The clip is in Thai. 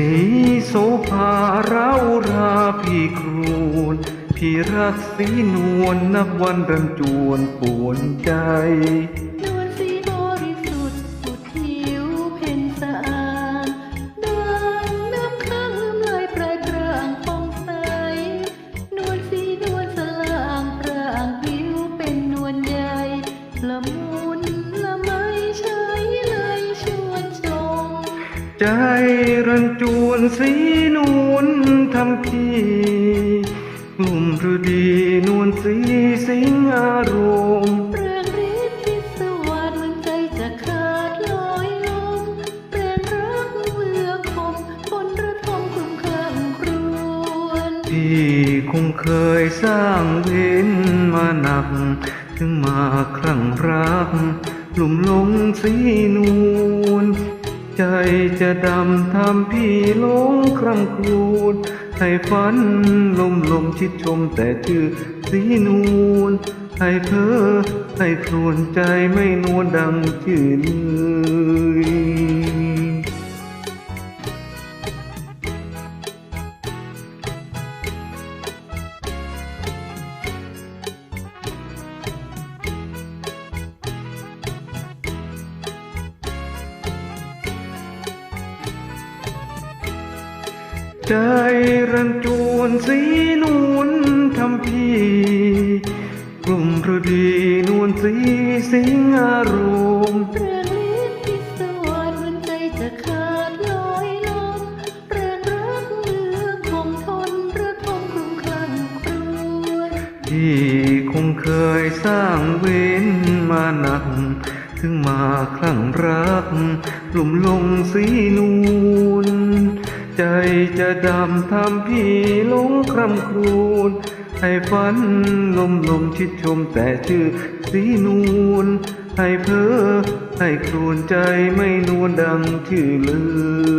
สีโสภาเราราพี่ครูนพี่รักสีนวลนับวันรันจวนปวนใจ ใจรันจวนสีนวลทำพี่กลุ่มฤดีนวลสีสิงอารมณ์เปลืองฤทธิ์พิศวาสเหมือนใจจะขาดลอยลมเปลืองรักเมือคมคนระทมคลุมเครืองครวนพี่คงเคยสร้างเว้นมาหนัก ถึงมาครั้งรัก หลุ่มหลงสีนวล ใจจะดำทำพี่หลงคร่ำครูดให้ฝันลมลมชิดชมแต่ชื่อสีนูนให้เธอให้ครวญใจไม่นวลดังชื่นเลย ใจรันจวนสีนวลทำพี่กลุ่มฤดีนวลสีสิงอารมณ์เปลืองฤทธิ์พิศวาสเหมือนใจจะขาดลอยลมเปลืองรักเมือคมทนระทมคลุมคลั่งครวนที่คงเคยสร้างเว้นมาหนักถึงมาคลั่งรักกลุ่มลงสีนวล ใจจะดำทำพี่ลงคร่ำครูนให้ฝันลมลมชิดชมแต่ชื่อสีนูนให้เพ้อให้ครวญใจไม่นวลดังชื่อเลย